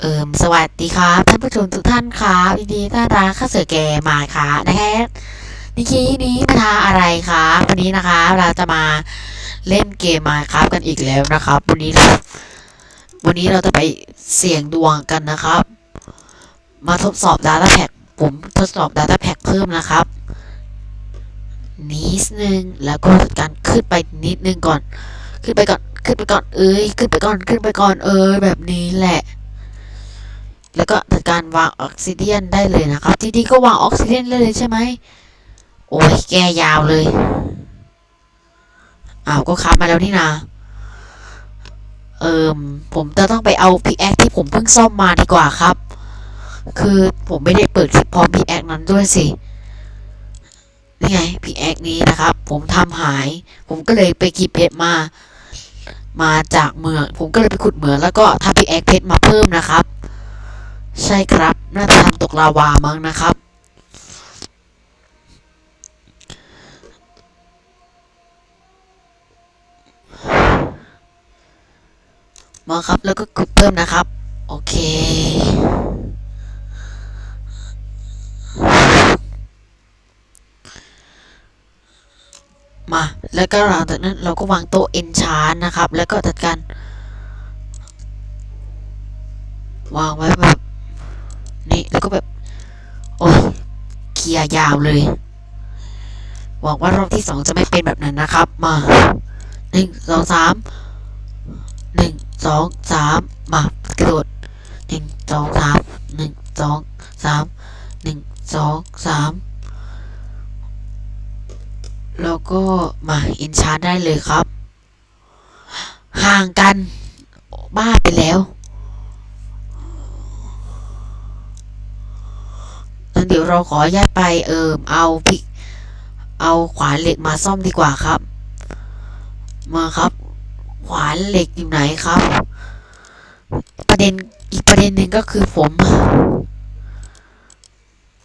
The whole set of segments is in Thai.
เอิมสวัสดีครับ ท่านผู้ชมทุกท่านครับยินดีต้อนรับเข้าสู่เกมมาค่ะนะครับนิคีนี้มาทาอะไรครับวันนี้นะคะเราจะมาเล่นเกมมาครับกันอีกแล้วนะครับ วันนี้ วันนี้เราจะไปเสี่ยงดวงกันนะครับ มาทดสอบ Data Pack ผมทดสอบ Data Pack เพิ่มนะครับนิดนึงแล้วก็การขึ้นไปนิดนึงก่อน ขึ้นไปก่อนขึ้นไปก่อนเอ้ยขึ้นไปก่อนขึ้นไปก่อนเอ้ยแบบนี้แหละ แล้วก็จัดการวางออกซิเดียนได้เลยนะครับทีนี้ก็วางออกซิเดียนได้เลยใช่ไหมโอ้ยแกยาวเลยอ้าวก็คับมาแล้วนี่นาเอิมผมจะต้องไปเอาพีแอคที่ผมเพิ่งซ่อมมาดีกว่าครับ คือผมไม่ได้เปิดคลิปพร้อมพีแอคนั้นด้วยสินี่ไงพีแอคนี้นะครับ ผมทำหาย ผมก็เลยไปกีบเพชรมา มาจากเมือง ผมก็เลยไปขุดเหมืองแล้วก็ทำพีแอคเพชรมาเพิ่มนะครับ ใช่ครับ น่าจะทำตกลาวามั้งนะครับ มาครับ แล้วก็กดเพิ่มนะครับ โอเคมา แล้วก็หลังจากนั้นเราก็วางโต๊ะเอนชานนะครับ แล้วก็จัดการ วางไว้แบบ เคลียร์ยาวเลย หวังว่ารอบที่สองจะไม่เป็นแบบนั้นนะครับ มาหนึ่งสองสามหนึ่งสองสามมากระโดดหนึ่งสองสามหนึ่งสองสามหนึ่งสองสามแล้วก็มาอินชาร์ได้เลยครับ ห่างกัน บ้าไปแล้ว เดี๋ยวเราขออนุญาตไปเอิมเอาพิกเอาขวานเหล็กมาซ่อมดีกว่าครับ มาครับ ขวานเหล็กอยู่ไหนครับ ประเด็นอีกประเด็นหนึ่งก็คือผม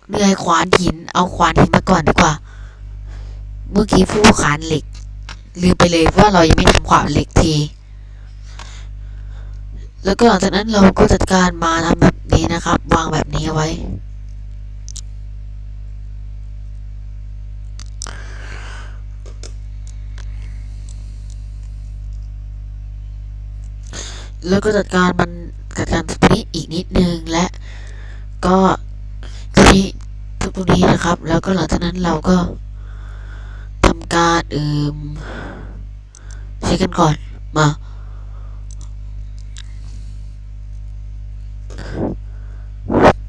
เหนื่อยขวานหิน เอาขวานหินมาก่อนดีกว่า เมื่อกี้พูดขวานเหล็กลืมไปเลยว่าเรายังไม่ทำขวานเหล็กที แล้วก็หลังจากนั้นเราก็จัดการมาทำแบบนี้นะครับ วางแบบนี้เอาไว้ แล้วก็จัดการมันจัดการตรงนี้อีกนิดนึงและก็ตรงนี้ตรงนี้นะครับ แล้วก็หลังจากนั้นเราก็ทำการเอืมเช็คกันก่อนมา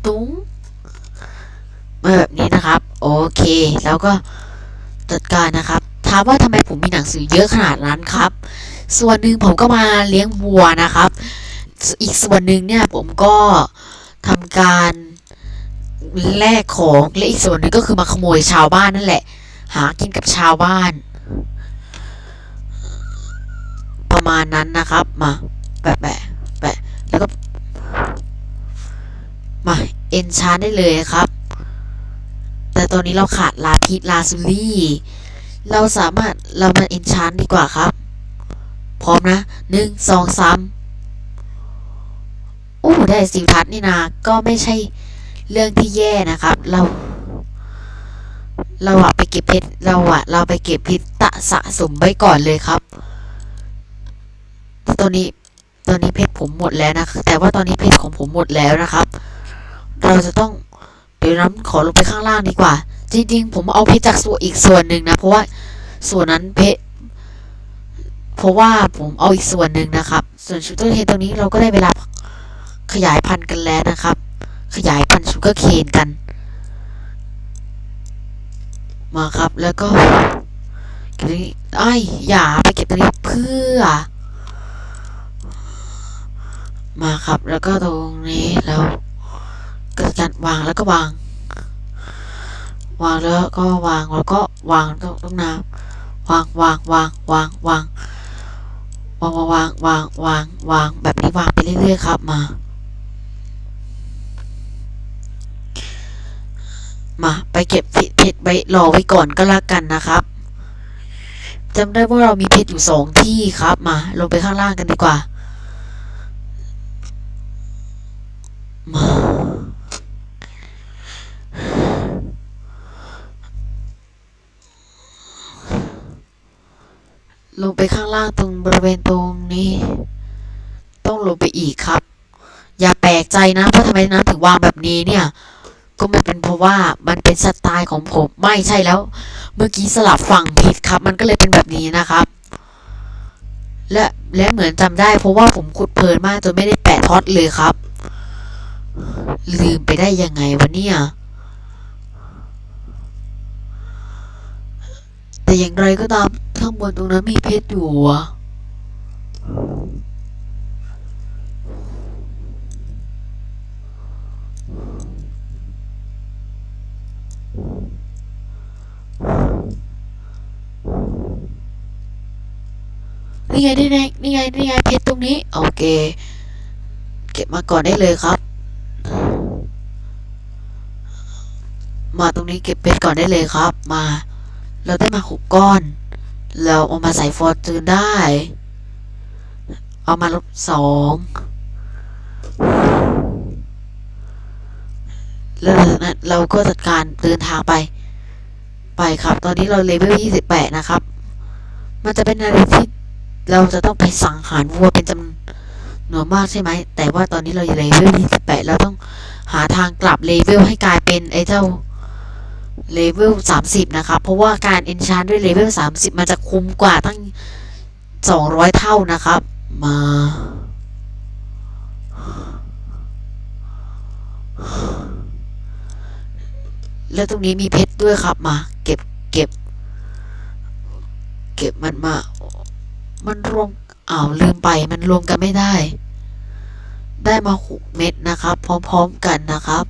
ตุ้งมาแบบนี้นะครับ โอเค แล้วก็จัดการนะครับถามว่าทำไมผมมีหนังสือเยอะขนาดนั้นครับ ส่วนหนึ่งผมก็มาเลี้ยงวัวนะครับ อีกส่วนหนึ่งเนี่ยผมก็ทำการแลกของและอีกส่วนหนึ่งก็คือมาขโมยชาวบ้านนั่นแหละ หากินกับชาวบ้าน ประมาณนั้นนะครับมาแปะแปะแปะแล้วก็มาเอนชานได้เลยครับ แต่ตอนนี้เราขาดลาพิษลาซูลี่ เราสามารถเรามาเอนชานดีกว่าครับ พร้อมนะหนึ่งสองสามโอ้ได้สิวทัศนี่นา ก็ไม่ใช่เรื่องที่แย่นะครับ เรา เราอะไปเก็บเพชรเราอะเราไปเก็บเพชรตะสะสมไว้ก่อนเลยครับตอนนี้ตอนนี้เพชรผมหมดแล้วนะ แต่ว่าตอนนี้เพชรของผมหมดแล้วนะครับ เราจะต้องเดี๋ยวน้ำขอลงไปข้างล่างดีกว่า จริงๆ ผมเอาเพชรจากส่วนอีกส่วนหนึ่งนะ เพราะว่าส่วนนั้นเพชร เพราะว่าผมเอาอีกส่วนหนึ่งนะครับ ส่วนชูเกอร์เคนตรงนี้เราก็ได้เวลาขยายพันธุ์กันแล้วนะครับ ขยายพันธุ์ชูเกอร์เคนกัน มาครับแล้วก็เก็บตรงนี้ไอ้อย่าไปเก็บตรงนี้เพื่อ มาครับแล้วก็ตรงนี้แล้วก็การวางแล้วก็วาง วางแล้วก็วางแล้วก็วางตรงตรงน้ำวางวางวางวางวาง วางวางวางวางวางแบบนี้วางไปเรื่อยๆครับมา มาไปเก็บเพชรไว้รอไว้ก่อนก็แล้วกันนะครับจำได้ว่าเรามีเพชรอยู่สองที่ครับมา ลงไปข้างล่างกันดีกว่า ลงไปข้างล่างตรงบริเวณตรงนี้ ต้องลงไปอีกครับ อย่าแปลกใจนะเพราะทำไมน้ำถึงวางแบบนี้เนี่ย ก็ไม่เป็นเพราะว่ามันเป็นสไตล์ของผมไม่ใช่แล้ว เมื่อกี้สลับฝั่งผิดครับ มันก็เลยเป็นแบบนี้นะครับ และและเหมือนจำได้เพราะว่าผมขุดเพลินมากจนไม่ได้แปะท็อตเลยครับ ลืมไปได้ยังไงวะเนี่ยแต่อย่างไรก็ตาม ข้างบนตรงนั้นมีเพชรอยู่อะนี่ไงนี่ไงนี่ไงนี่ไงเพชรตรงนี้ โอเค เก็บมาก่อนได้เลยครับ มาตรงนี้เก็บเพชรก่อนได้เลยครับ มา เราได้มาหกก้อน เราเอามาใส่ฟอร์จูนได้ เอามาลบสองแล้วจากนั้นเราก็จัดการเดินทางไป ไปครับ ตอนนี้เราเลเวลยี่สิบแปดนะครับ มันจะเป็นอะไรที่เราจะต้องไปสังหารวัวเป็นจำนวนมากใช่ไหม แต่ว่าตอนนี้เราเลเวลยี่สิบแปดเราต้องหาทางกลับเลเวลให้กลายเป็นไอ้เจ้า เลเวล30 นะครับเพราะว่าการเอนชานด้วยเลเวล30 มันจะคุ้มกว่าตั้ง 200 เท่านะครับ มาแล้วตรงนี้มีเพชรด้วยครับมา เก็บเก็บ เก็บมันมา มันรวมอ้าวลืมไปมันรวมกันไม่ได้ ได้มา6เม็ดนะครับ พร้อมๆกันนะครับ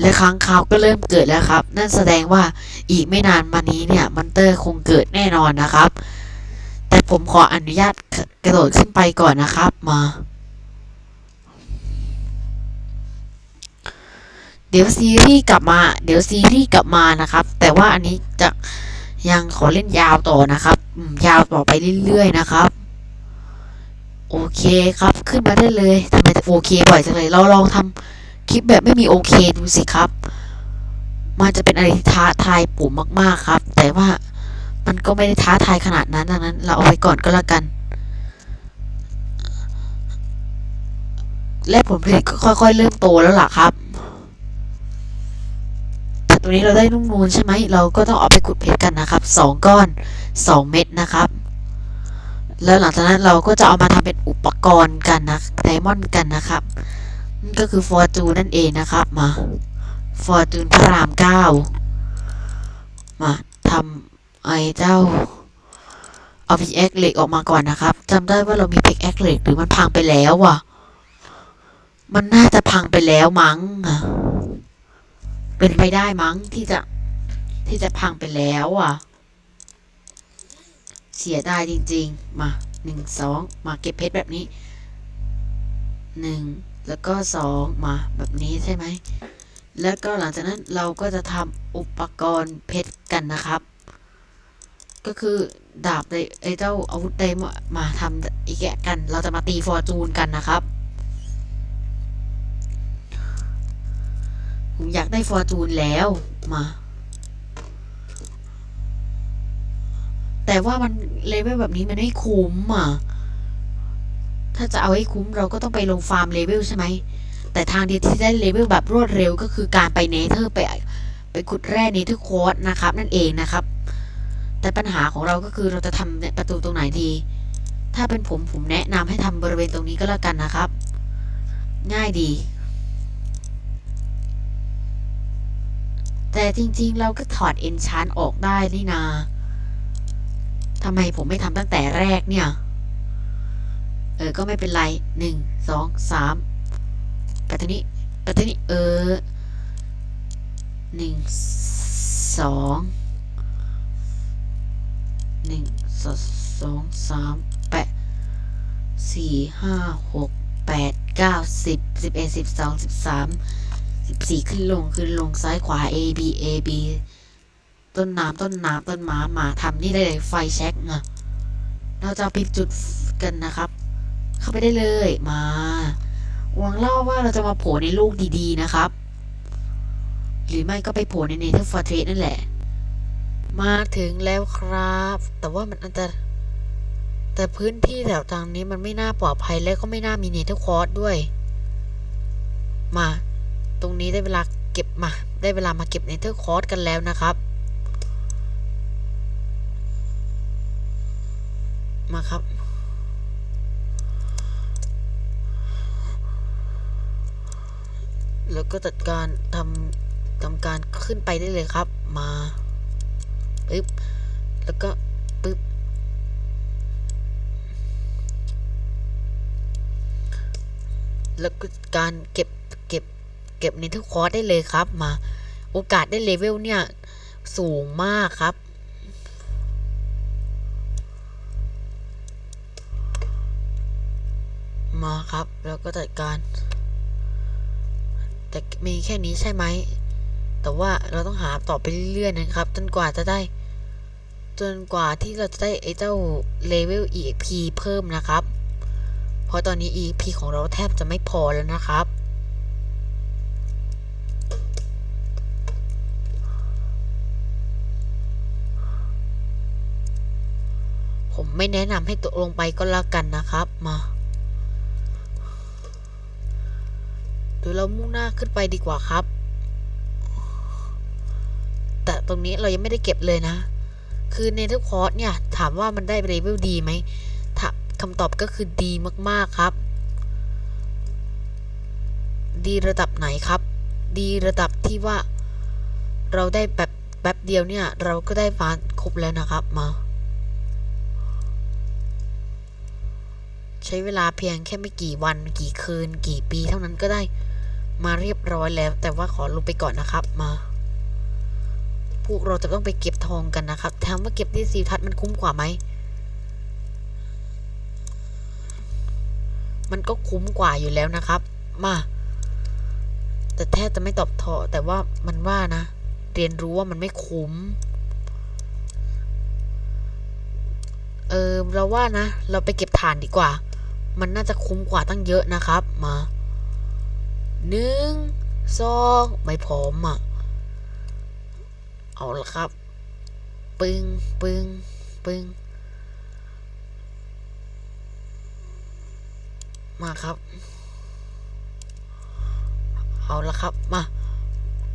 และค้างคาวก็เริ่มเกิดแล้วครับ นั่นแสดงว่าอีกไม่นานมานี้เนี่ยมอนเตอร์คงเกิดแน่นอนนะครับ แต่ผมขออนุญาตกระโดดขึ้นไปก่อนนะครับมา เดี๋ยวซีรีส์กลับมา เดี๋ยวซีรีส์กลับมานะครับ แต่ว่าอันนี้จะยังขอเล่นยาวต่อนะครับยาวต่อไปเรื่อยๆนะครับ โอเคครับขึ้นมาได้เลยทำไมโอเคบ่อยจังเลยเราลองทำ คลิปแบบไม่มีโอเคดูสิครับ มันจะเป็นอะไรที่ท้าทายปู่มากๆครับ แต่ว่ามันก็ไม่ได้ท้าทายขนาดนั้นดังนั้น เราเอาไว้ก่อนก็แล้วกัน และผลผลิตก็ค่อย ๆ เริ่มโตแล้วล่ะครับแต่ตัวนี้เราได้นุ่มนูนใช่ไหมเราก็ต้องเอาไปขุดเพชรกันนะครับสองก้อนสองเม็ดนะครับ แล้วหลังจากนั้นเราก็จะเอามาทำเป็นอุปกรณ์กันนะไดมอนด์กันนะครับ ก็คือฟอร์จูนนั่นเองนะครับมาฟอร์จูนพระรามเก้ามาทำไอ้เจ้าเอาพิกแอคเหล็กออกมาก่อนนะครับจำได้ว่าเรามีพิกแอคเหล็กหรือมันพังไปแล้วอะ มันน่าจะพังไปแล้วมั้งเป็นไปได้มั้งที่จะที่จะพังไปแล้วอะ เสียดายจริง ๆ มาหนึ่งสองมาเก็บเพชรแบบนี้หนึ่ง แล้วก็สองมาแบบนี้ใช่ไหม แล้วก็หลังจากนั้นเราก็จะทำอุปกรณ์เพชรกันนะครับ ก็คือดาบไดไอเจ้าอาวุธไดมอมาทำอีกแกะกัน เราจะมาตีฟอร์จูนกันนะครับ ผมอยากได้ฟอร์จูนแล้วมาแต่ว่ามันเลเวลแบบนี้มันไม่คุ้มอะ ถ้าจะเอาให้คุ้มเราก็ต้องไปลงฟาร์มเลเวลใช่ไหม แต่ทางเดียวที่ได้เลเวลแบบรวดเร็วก็คือการไปเนเธอร์ไปไปขุดแร่เนเธอร์โคดนะครับ นั่นเองนะครับ แต่ปัญหาของเราก็คือเราจะทำเนี่ยประตูตรงไหนดี ถ้าเป็นผมผมแนะนำให้ทำบริเวณตรงนี้ก็แล้วกันนะครับ ง่ายดีแต่จริงๆ เราก็ถอดเอนชานออกได้นี่นา ทำไมผมไม่ทำตั้งแต่แรกเนี่ย เออ ก็ไม่เป็นไรหนึ่งสองสามไปทางนี้ไปทางนี้เออหนึ่งสองหนึ่งสองสองสามแปดสี่ห้าหกแปดเก้าสิบสิบเอ็ดสิบสองสิบสามสิบสี่ขึ้นลงขึ้นลงซ้ายขวา A B A B ต้นน้ำต้นน้ำต้นไม้มาทำนี่ได้เลยไฟแช็กเนะเราจะเอาไปจุดกันนะครับ เข้าไปได้เลยมาหวังเล่าว่าเราจะมาโผล่ในลูกดีๆนะครับ หรือไม่ก็ไปโผล่ในเนเธอร์ฟอร์เทสนั่นแหละ มาถึงแล้วครับ แต่ว่ามันอันตรแต่พื้นที่แถวทางนี้มันไม่น่าปลอดภัยและก็ไม่น่ามีเนเธอร์คอร์สด้วย มา ตรงนี้ได้เวลาเก็บมา ได้เวลามาเก็บเนเธอร์คอร์สกันแล้วนะครับ มาครับ แล้วก็จัดการทำทำการขึ้นไปได้เลยครับ มาปึ๊บแล้วก็ปึ๊บแล้วก็การเก็บเก็บเก็บในทุกคอร์สได้เลยครับมา โอกาสได้เลเวลเนี่ย สูงมากครับมาครับ แล้วก็จัดการ มีแค่นี้ใช่ไหม แต่ว่าเราต้องหาต่อไปเรื่อยๆนะครับ จนกว่าจะได้ จนกว่าที่เราจะได้ไอ้เจ้าเลเวล EXP เพิ่มนะครับ เพราะตอนนี้ EXP ของเราแทบจะไม่พอแล้วนะครับผมไม่แนะนำให้ตกลงไปก็แล้วกันนะครับ มา รือเรามุ่งหน้าขึ้นไปดีกว่าครับ แต่ตรงนี้เรายังไม่ได้เก็บเลยนะ คือในทุกคอร์สเนี่ย ถามว่ามันได้เลเวลดีไหมคำตอบก็คือดีมากๆครับ ดีระดับไหนครับ ดีระดับที่ว่าเราได้แบบแป๊บเดียวเนี่ย เราก็ได้ฟานครบแล้วนะครับมา ใช้เวลาเพียงแค่ไม่กี่วันกี่คืนกี่ปีเท่านั้นก็ได้ มาเรียบร้อยแล้ว แต่ว่าขอลงไปก่อนนะครับมา พวกเราจะต้องไปเก็บทองกันนะครับถามว่าเก็บที่ซีทัศน์มันคุ้มกว่าไหมมันก็คุ้มกว่าอยู่แล้วนะครับ มา แต่แทบจะไม่ตอบทอแต่ว่ามันว่านะ เรียนรู้ว่ามันไม่คุ้ม เออเราว่านะ เราไปเก็บถ่านดีกว่า มันน่าจะคุ้มกว่าตั้งเยอะนะครับ มา หนึ่งสองไม่พร้อมอะ เอาละครับ ปึ้งปึ้งปึ้งมาครับ เอาละครับ มา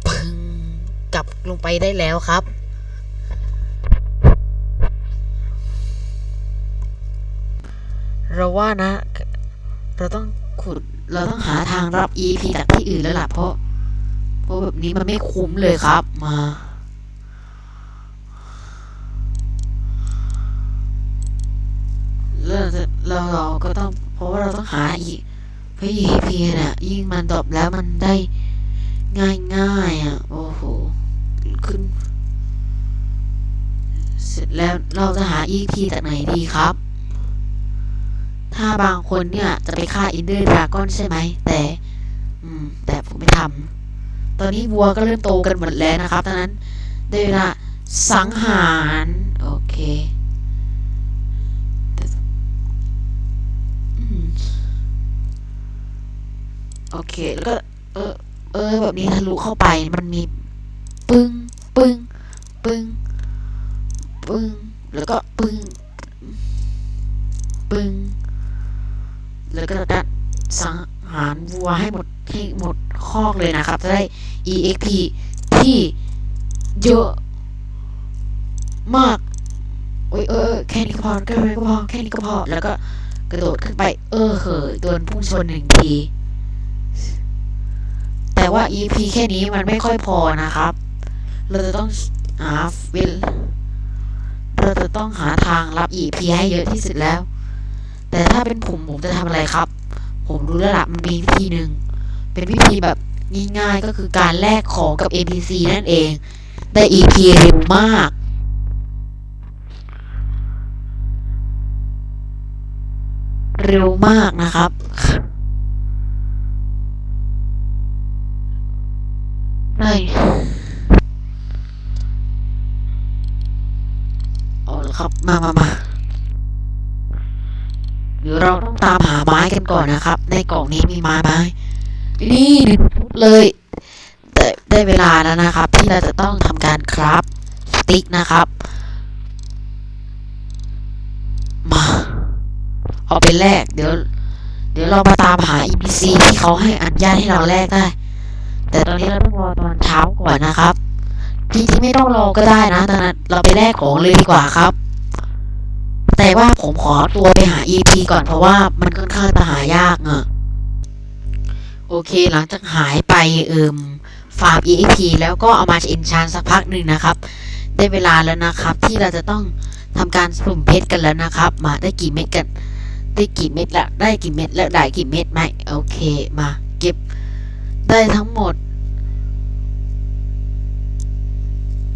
ปึ้งกลับลงไปได้แล้วครับเราว่านะ เราต้อง ขุด เราต้องหาทางรับ EP จากที่อื่นแล้วล่ะเพราะ เพราะแบบนี้มันไม่คุ้มเลยครับมาเราจะเราเราก็ต้อง เพราะว่าเราต้องหาอีกเพราะ EP เนี่ยยิ่งมันตอบแล้วมันได้ง่ายง่ายอะ โอ้โห ขึ้น เสร็จแล้วเราจะหา EP จากไหนดีครับ ถ้าบางคนเนี่ย จะไปฆ่าอินเดอร์ดราก้อนใช่ไหม แต่ อืม แต่ผมไม่ทำตอนนี้วัวก็เริ่มโตกันหมดแล้วนะครับดังนั้นได้เวลาสังหาร โอเคโอเค แล้วก็ เออ เออ แบบนี้ทะลุเข้าไป มันมี ปึ้ง ปึ้ง ปึ้ง ปึ้ง แล้วก็ปึ้ง ปึ้ง แล้วก็จะสังหารวัวให้หมดให้หมดคอกเลยนะครับ จะได้ EXP ที่เยอะมากโอ้ยเออแค่นี้ก็พอแค่นี้ก็พอแค่นี้ก็พอแล้วก็กระโดดขึ้นไป เออเหยโดนพุ่งชนหนึ่งที แต่ว่า EP แค่นี้มันไม่ค่อยพอนะครับ เราจะต้องหาเวลเราจะต้องหาทางรับ EP ให้เยอะที่สุดแล้ว แต่ถ้าเป็นผมผมจะทำอะไรครับ ผมรู้แล้วล่ะมันมีวิธีหนึ่งเป็นวิธีแบบง่ายๆก็คือการแลกของกับ NPC นั่นเอง ได้ EP เร็วมาก เร็วมากนะครับ ได้เอาละครับ มามามา เดี๋ยวเราต้องตามหาไม้กันก่อนนะครับ ในกล่องนี้มีไม้ไหมนี่หนึ่งชุดเลยแต่ได้เวลาแล้วนะครับ ที่เราจะต้องทำการคราฟสติ๊กนะครับ มาเอาไปแลกเดี๋ยว เดี๋ยวเรามาตามหา EPC ที่เขาให้อนุญาตให้เราแลกได้ แต่ตอนนี้เราต้องรอตอนเช้าก่อนนะครับจริงๆไม่ต้องรอก็ได้นะตอนนั้นเราไปแลกของเลยดีกว่าครับ แต่ว่าผมขอตัวไปหา EP ก่อนเพราะว่ามันค่อนข้างจะหายากอะโอเคหลังจากหายไปเอิมฟาร์ม EP แล้วก็เอามาเอนชานสักพักหนึ่งนะครับ ได้เวลาแล้วนะครับ ที่เราจะต้องทำการสุ่มเพชรกันแล้วนะครับ มาได้กี่เม็ดกัน ได้กี่เม็ดละได้กี่เม็ดแล้วได้กี่เม็ดไหมโอเคมาเก็บได้ทั้งหมด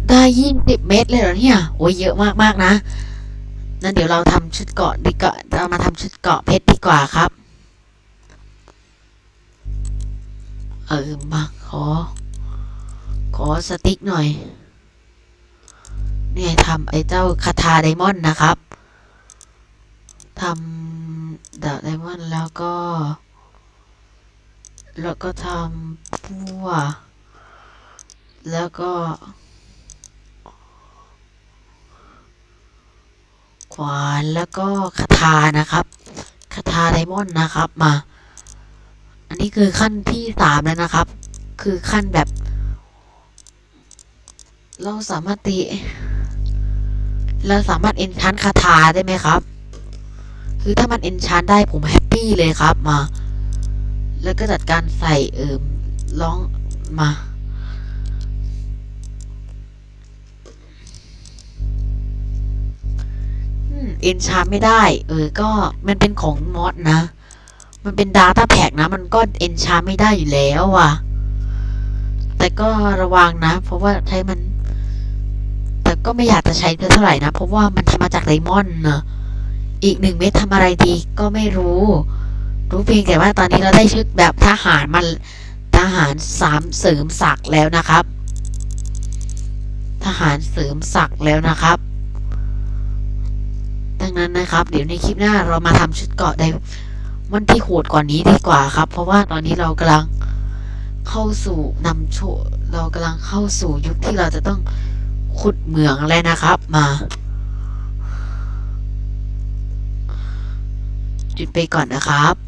ได้ยี่สิบเม็ดเลยเหรอเนี่ยโอ้ยเยอะมากๆนะ นั่นเดี๋ยวเราทำชุดเกาะดีกว่าเรามาทำชุดเกาะเพชรดีกว่าครับ เออมาขอ ขอสติ๊กหน่อยเนี่ยทำไอ้เจ้าคาทาไดมอนด์นะครับทำดาบไดมอนด์แล้วก็ แล้วก็ทำพัวแล้วก็ ขวานแล้วก็คาถานะครับคาถาไดมอนด์นะครับมา อันนี้คือขั้นที่สามแล้วนะครับ คือขั้นแบบ เราสามารถตีเราสามารถเอนชานคาถาได้ไหมครับ คือถ้ามันเอนชานได้ผมแฮปปี้เลยครับมา แล้วก็จัดการใส่เอิมร้องมา เอนชานไม่ได้ เออ ก็มันเป็นของมอดนะ มันเป็นดาต้าแพกนะ มันก็เอนชานไม่ได้อยู่แล้วว่ะ แต่ก็ระวังนะ เพราะว่าใช้มัน แต่ก็ไม่อยากจะใช้เท่าไหร่นะ เพราะว่ามันทำมาจากไดมอนด์นะอีกหนึ่งเม็ดทำอะไรดีก็ไม่รู้ รู้เพียงแต่ว่าตอนนี้เราได้ชุดแบบทหารมันทหารสามเสริมศักดิ์แล้วนะครับ ทหารเสริมศักดิ์แล้วนะครับ ดังนั้นนะครับ เดี๋ยวในคลิปหน้าเรามาทำชุดเกาะไดมันที่โหดกว่านี้ดีกว่าครับ เพราะว่าตอนนี้เรากำลังเข้าสู่นำโชเรากำลังเข้าสู่ยุคที่เราจะต้องขุดเหมืองแล้วนะครับมาหยุดไปก่อนนะครับ